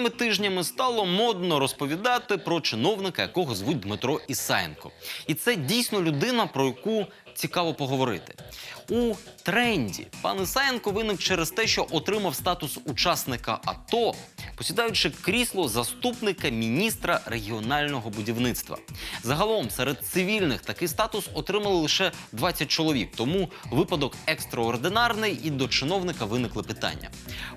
Останніми тижнями стало модно розповідати про чиновника, якого звуть Дмитро Ісаєнко. І це дійсно людина, про яку цікаво поговорити. У тренді пан Ісаєнко виник через те, що отримав статус учасника АТО, посідаючи крісло заступника міністра регіонального будівництва. Загалом серед цивільних такий статус отримали лише 20 чоловік. Тому випадок екстраординарний і до чиновника виникли питання.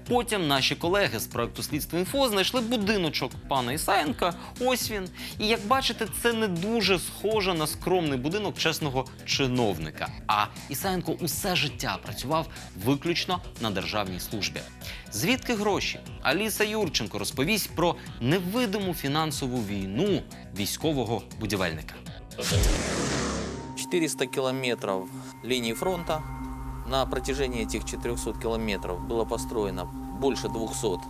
Потім наші колеги з проекту Слідство інфо знайшли будиночок пана Ісаєнка. Ось він. І як бачите, це не дуже схоже на скромний будинок чесного чиновника. А Ісаєнко усе життя працював виключно на державній службі. Звідки гроші? Аліса Юрченко розповість про невидиму фінансову війну військового будівельника. 400 километров линии фронта. На протяжении этих 400 километров было построено больше 200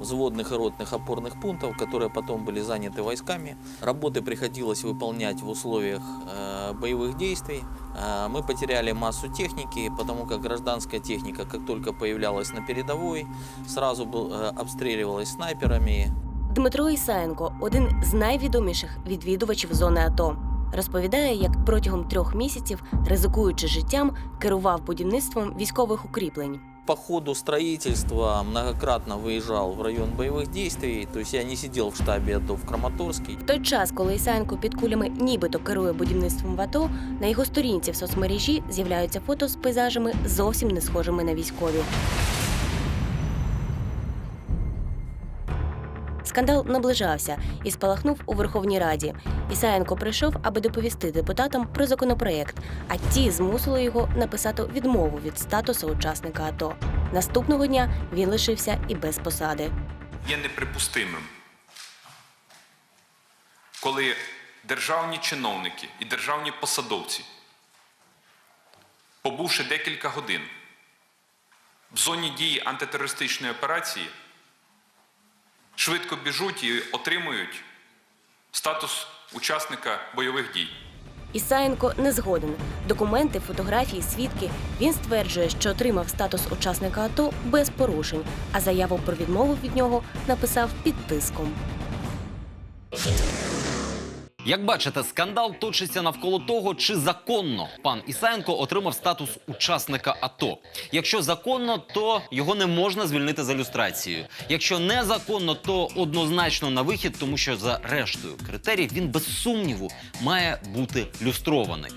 взводных и ротных опорных пунктов, которые потом были заняты войсками. Работы приходилось выполнять в условиях э, боевых действий. Э, мы потеряли массу техники, потому как гражданская техника, как только появлялась на передовой, сразу был, э, обстреливалась снайперами, Дмитро Ісаєнко один з найвідоміших відвідувачів зони АТО. Розповідає, як протягом трьох місяців, ризикуючи життям, керував будівництвом військових укріплень. По ходу строительства многократно виїжджав в район бойових дій, то есть я не сидів в штабі АТО в Краматорській. В той час, коли Ісаєнко під кулями нібито керує будівництвом в АТО, на його сторінці в соцмережі з'являються фото з пейзажами зовсім не схожими на військові. Скандал наближався і спалахнув у Верховній Раді. Ісаєнко прийшов, аби доповісти депутатам про законопроект, а ті змусили його написати відмову від статусу учасника АТО. Наступного дня він лишився і без посади. є неприпустимим, коли державні чиновники і державні посадовці, побувши декілька годин в зоні дії антитерористичної операції, швидко біжуть і отримують статус учасника бойових дій. Ісаєнко не згоден. Документи, фотографії, свідки. Він стверджує, що отримав статус учасника АТО без порушень, а заяву про відмову від нього написав під тиском. Як бачите, скандал точиться навколо того, чи законно пан Ісаєнко отримав статус учасника АТО. Якщо законно, то його не можна звільнити за люстрацією. Якщо незаконно, то однозначно на вихід, тому що за рештою критеріїв він без сумніву має бути люстрований.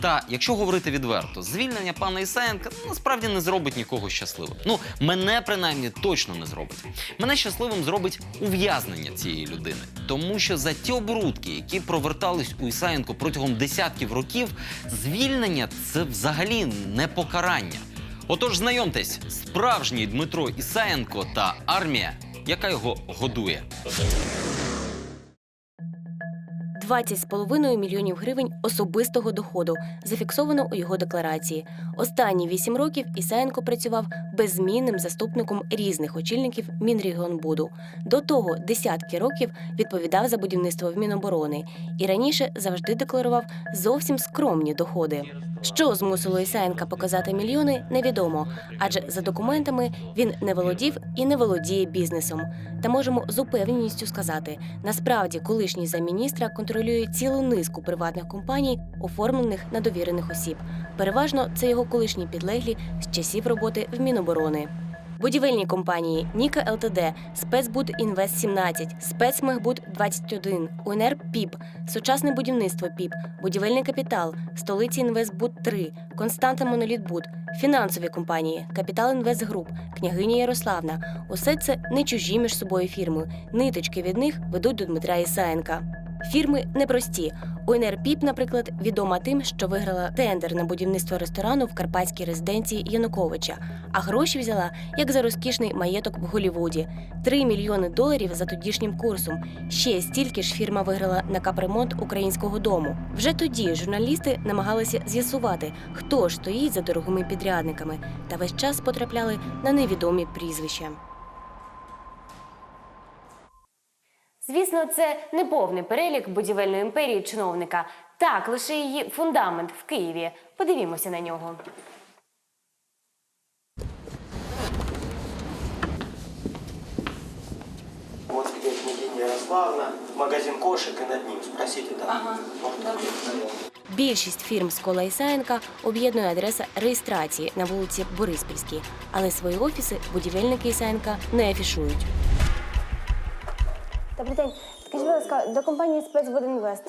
Та якщо говорити відверто, звільнення пана Ісаєнка насправді не зробить нікого щасливим. Ну мене принаймні точно не зробить. Мене щасливим зробить ув'язнення цієї людини, тому що за ті оборудки, які провертались у Ісаєнко протягом десятків років, звільнення це взагалі не покарання. Отож, знайомтесь, справжній Дмитро Ісаєнко та армія, яка його годує. 20,5 мільйонів гривень особистого доходу зафіксовано у його декларації. Останні 8 років Ісаєнко працював беззмінним заступником різних очільників Мінрегіонбуду. До того десятки років відповідав за будівництво в Міноборони і раніше завжди декларував зовсім скромні доходи. Що змусило Ісаєнка показати мільйони, невідомо, адже за документами він не володів і не володіє бізнесом. Та можемо з упевненістю сказати: насправді, колишній замміністра контролює цілу низку приватних компаній, оформлених на довірених осіб. Переважно це його колишні підлеглі з часів роботи в Міноборони. Будівельні компанії Ніка ЛТД, Спецбуд Інвест 17, Спецмехбуд 21, УНР ПІП, Сучасне будівництво ПІП, Будівельний капітал, Столиці Інвестбуд 3, Константа Монолітбуд, фінансові компанії, Капітал Інвест Княгиня Ярославна. Усе це не чужі між собою фірми. Ниточки від них ведуть до Дмитра Ісаєнка. Фірми непрості. УНР ПІП, наприклад, відома тим, що виграла тендер на будівництво ресторану в карпатській резиденції Януковича, а гроші взяла як за розкішний маєток в Голівуді 3 мільйони доларів за тодішнім курсом. Ще стільки ж фірма виграла на капремонт українського дому. Вже тоді журналісти намагалися з'ясувати, хто ж стоїть за дорогими підрядниками, та весь час потрапляли на невідомі прізвища. Звісно, це не повний перелік будівельної імперії чиновника. Так, лише її фундамент в Києві. Подивімося на нього. где княгиня Ярославна, магазин кошек и над ним. Спросите там. Ага. Більшість фірм з кола Ісаєнка об'єднує адреса реєстрації на вулиці Бориспільській, але свої офіси будівельники Ісаєнка не афішують. Добрий день. Скажіть, будь ласка, до компанії Спецбудінвест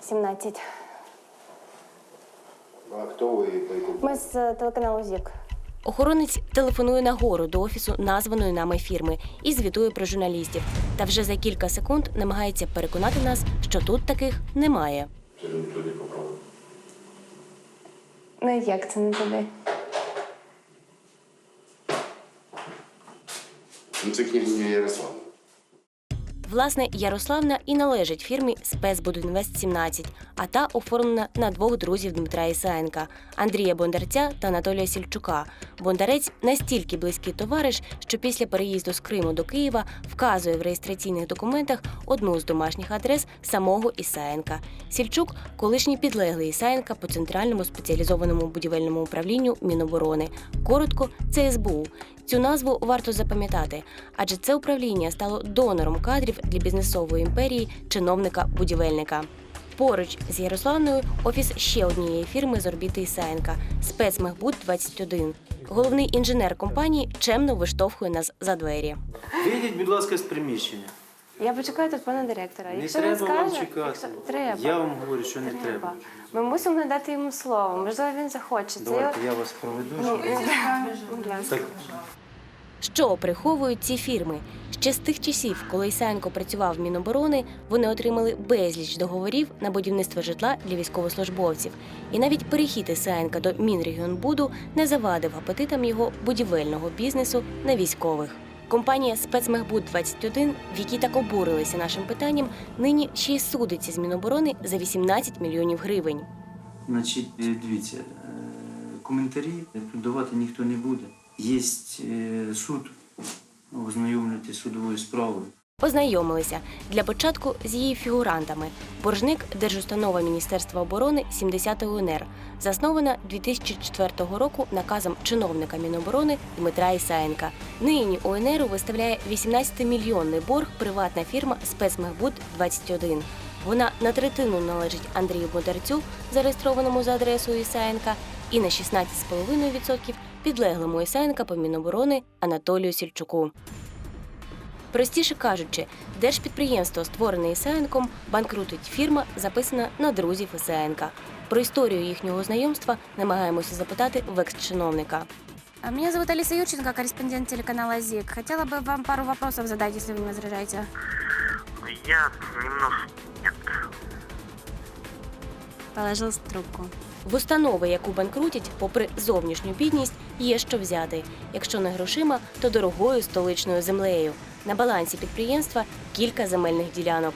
17. А хто ви по якому? Ми з е, телеканалу ЗІК. Охоронець телефонує нагору до офісу названої нами фірми і звітує про журналістів. Та вже за кілька секунд намагається переконати нас, що тут таких немає. Це не туди попробуй. Ну як це не туди? Ну це княгиня Ярославна. Власне, Ярославна і належить фірмі Спецбудінвест 17, а та оформлена на двох друзів Дмитра Ісаєнка Андрія Бондарця та Анатолія Сільчука. Бондарець настільки близький товариш, що після переїзду з Криму до Києва вказує в реєстраційних документах одну з домашніх адрес самого Ісаєнка. Сільчук колишній підлеглий Ісаєнка по центральному спеціалізованому будівельному управлінню Міноборони. Коротко, це СБУ. Цю назву варто запам'ятати, адже це управління стало донором кадрів для бізнесової імперії чиновника-будівельника. Поруч з Ярославною офіс ще однієї фірми з орбіти Ісаєнка спецмехбуд 21 Головний інженер компанії чемно виштовхує нас за двері. Вийдіть, будь ласка, з приміщення. Я почекаю тут пана директора. Не якщо треба він вам чекати. якщо... треба. Я вам говорю, що не треба. Ми мусимо надати йому слово. Можливо, він захоче. Це Давайте я вас проведу. Ну, будь ласка. Що приховують ці фірми? Ще з тих часів, коли Ісаєнко працював в Міноборони, вони отримали безліч договорів на будівництво житла для військовослужбовців. І навіть перехід Ісаєнка до Мінрегіонбуду не завадив апетитам його будівельного бізнесу на військових. Компанія спецмехбуд 21 в якій так обурилися нашим питанням, нині ще й судиться з Міноборони за 18 мільйонів гривень. значить, е, дивіться, е, коментарі давати ніхто не буде. Є е, суд, ознайомлювати судовою справою. Познайомилися для початку з її фігурантами. Боржник Держустанова Міністерства оборони 70 УНР, заснована 2004 року наказом чиновника Міноборони Дмитра Ісаєнка. Нині УНРу виставляє 18-мільйонний борг приватна фірма Спецмехбуд 21 Вона на третину належить Андрію Бондарцю, зареєстрованому за адресою Ісаєнка, і на 16,5% підлеглому Ісаєнка по Міноборони Анатолію Сільчуку. Простіше кажучи, держпідприємство, створене Ісаєнком, банкрутить фірма, записана на друзів Ісаєнка. Про історію їхнього знайомства намагаємося запитати в екс-чиновника. Меня зовут Алиса Юрченко, корреспондент телеканала ЗИК. Хотела бы вам пару вопросов задать, если вы не возражаете. Я немножко... Нет. Положил трубку. В установи, яку банкрутять, попри зовнішню бідність, є що взяти. Якщо не грошима, то дорогою столичною землею. На балансі підприємства кілька земельних ділянок.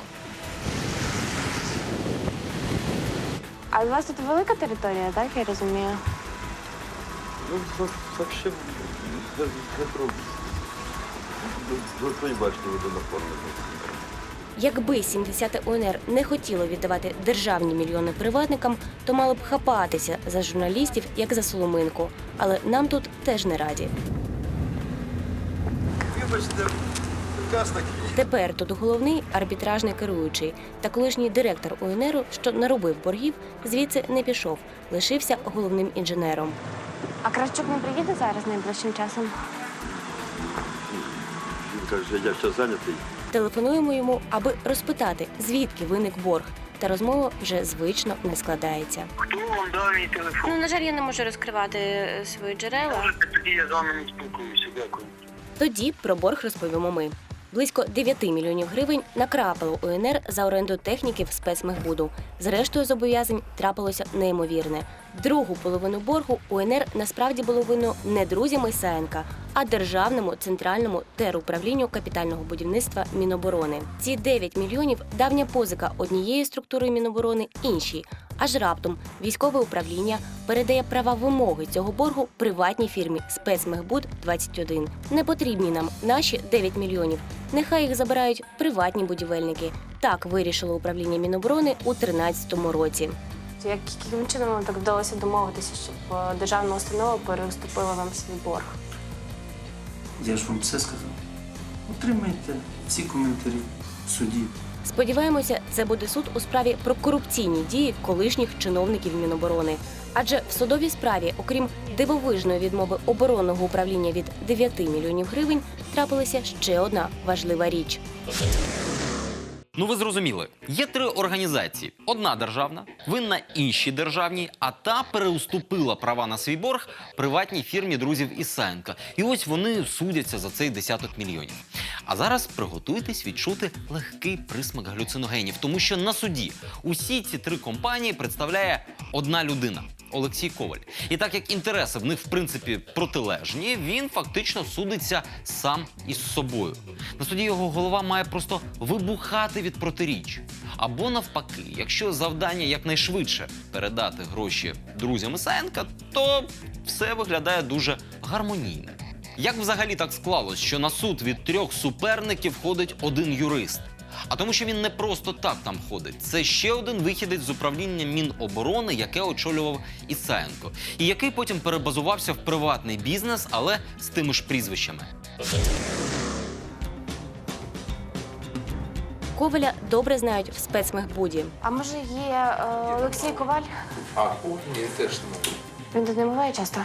А у вас тут велика територія, так я розумію? Ну, вообще, метро. Ви бачите, водонапорне. Якби 70 УНР не хотіло віддавати державні мільйони приватникам, то мало б хапатися за журналістів як за соломинку. Але нам тут теж не раді. Вибачте. Тепер тут головний арбітражний керуючий та колишній директор УНРу, що наробив боргів, звідси не пішов, лишився головним інженером. А Кравчук не приїде зараз найближчим часом? Він каже, я зараз зайнятий. Телефонуємо йому, аби розпитати, звідки виник борг. Та розмова вже звично не складається. Хто вам дав мій телефон? Ну, на жаль, я не можу розкривати е, свої джерела. Можете тоді я з вами не спілкуюся. Дякую. Тоді про борг розповімо ми. Близько 9 мільйонів гривень накрапило УНР за оренду техніків спецмехбуду. Зрештою зобов'язань трапилося неймовірне. Другу половину боргу УНР насправді було винно не друзям Ісаєнка, а державному центральному теруправлінню капітального будівництва Міноборони. Ці 9 мільйонів давня позика однієї структури Міноборони іншій. Аж раптом військове управління передає права вимоги цього боргу приватній фірмі спецмехбуд 21 Не потрібні нам наші 9 мільйонів. Нехай їх забирають приватні будівельники. Так вирішило управління Міноборони у 2013 році. Як, яким чином вам так вдалося домовитися, щоб е, державна установа переступила вам свій борг? Я ж вам все сказав. Отримайте всі коментарі в суді. Сподіваємося, це буде суд у справі про корупційні дії колишніх чиновників Міноборони. Адже в судовій справі, окрім дивовижної відмови оборонного управління від 9 мільйонів гривень, трапилася ще одна важлива річ. Ну ви зрозуміли, є три організації: одна державна, винна іншій державній, а та переуступила права на свій борг приватній фірмі друзів Ісаєнка. І ось вони судяться за цей десяток мільйонів. А зараз приготуйтесь відчути легкий присмак галюциногенів, тому що на суді усі ці три компанії представляє одна людина. Олексій Коваль. І так як інтереси в них в принципі протилежні, він фактично судиться сам із собою. На суді його голова має просто вибухати від протиріч. Або навпаки, якщо завдання якнайшвидше передати гроші друзям Ісаєнка, то все виглядає дуже гармонійно. Як взагалі так склалось, що на суд від трьох суперників ходить один юрист? А тому, що він не просто так там ходить. Це ще один вихідець з управління Міноборони, яке очолював Ісаєнко, і який потім перебазувався в приватний бізнес, але з тими ж прізвищами. Коваля добре знають в спецмехбуді. А може є е, Олексій Коваль? А, о, ні, теж не може. Він тут не буває часто.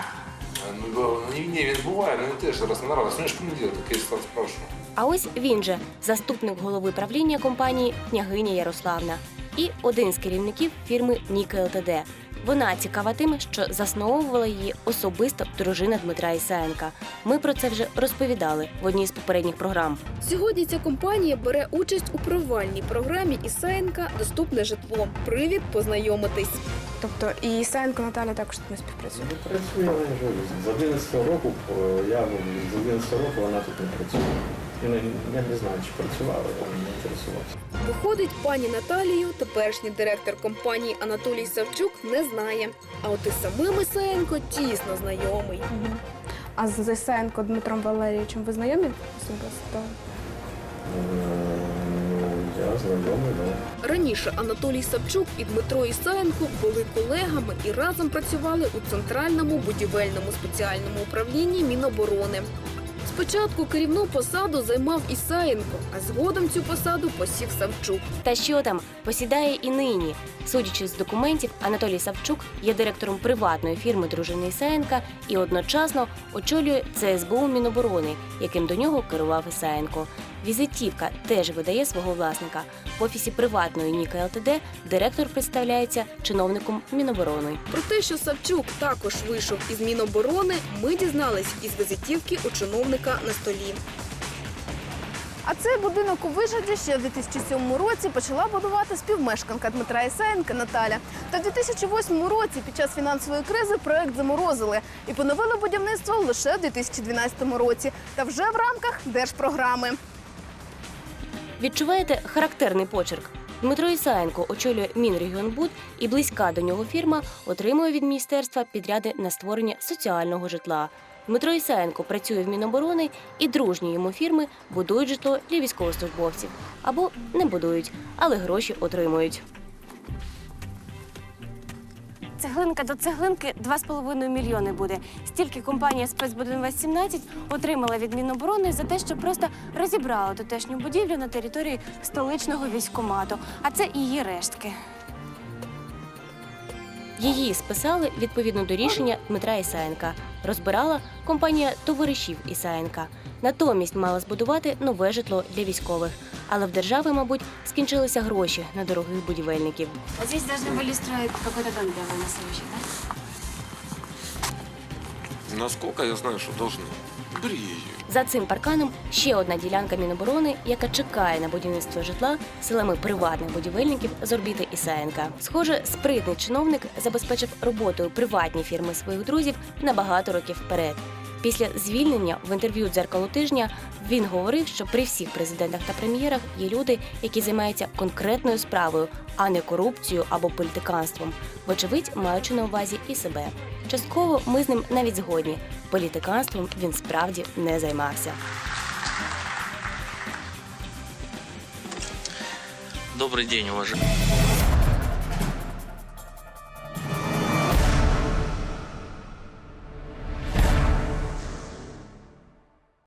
Ну, ну, ні, він буває, але він теж раз не нравиться. Ну, я ж командир, такий став спрашиваю. А ось він же заступник голови правління компанії княгиня Ярославна і один з керівників фірми Ніка ЛТД. Вона цікава тим, що засновувала її особисто дружина Дмитра Ісаєнка. Ми про це вже розповідали в одній з попередніх програм. Сьогодні ця компанія бере участь у провальній програмі Ісаєнка Доступне житло. Привід познайомитись. Тобто і Ісаєнко Наталя також тут не співпрацює. Працює з 11 року, я з 11 року вона тут не працює. Я не знаю, чи працювала, я не інтересувався. Виходить, пані Наталію, теперішній директор компанії Анатолій Савчук, не знає. А от із самим Ісаєнко тісно знайомий. А з Ісаєнко Дмитром Валерійовичем ви знайомі особисто? Ну, я знайомий, да. Раніше Анатолій Савчук і Дмитро Ісаєнко були колегами і разом працювали у центральному будівельному спеціальному управлінні Міноборони. Спочатку керівну посаду займав Ісаєнко, а згодом цю посаду посів Савчук. Та що там посідає і нині. Судячи з документів, Анатолій Савчук є директором приватної фірми дружини Ісаєнка і одночасно очолює ЦСБУ Міноборони, яким до нього керував Ісаєнко. Візитівка теж видає свого власника. В офісі приватної Ніка ЛТД директор представляється чиновником Міноборони. Про те, що Савчук також вийшов із Міноборони, ми дізнались із візитівки у чиновника на столі. А цей будинок у Вижгороді ще в 2007 році почала будувати співмешканка Дмитра Ісаєнка Наталя. Та в 2008 році під час фінансової кризи проект заморозили і поновили будівництво лише в 2012 році, та вже в рамках держпрограми. Відчуваєте характерний почерк? Дмитро Ісаєнко очолює Мінрегіонбуд і близька до нього фірма отримує від міністерства підряди на створення соціального житла. Дмитро Ісаєнко працює в Міноборони і дружні йому фірми будують житло для військовослужбовців або не будують, але гроші отримують. Цеглинка до цеглинки 2,5 мільйони буде. Стільки компанія спецбудинвест 17 отримала від Міноборони за те, що просто розібрала тутешню будівлю на території столичного військкомату. А це і її рештки. Її списали відповідно до рішення Дмитра Ісаєнка. Розбирала компанія товаришів Ісаєнка. Натомість мала збудувати нове житло для військових. Але в держави, мабуть, скінчилися гроші на дорогих будівельників. А здесь должны были строить какой-то дом для военнослужащих, да? Насколько я знаю, що должны. Бери її. За цим парканом ще одна ділянка Міноборони, яка чекає на будівництво житла силами приватних будівельників з орбіти Ісаєнка. Схоже, спритний чиновник забезпечив роботою приватні фірми своїх друзів на багато років вперед. Після звільнення в інтерв'ю дзеркало тижня він говорив, що при всіх президентах та прем'єрах є люди, які займаються конкретною справою, а не корупцією або політиканством, вочевидь, маючи на увазі і себе. Частково ми з ним навіть згодні. Політиканством він справді не займався. Добрый день, уважаемые.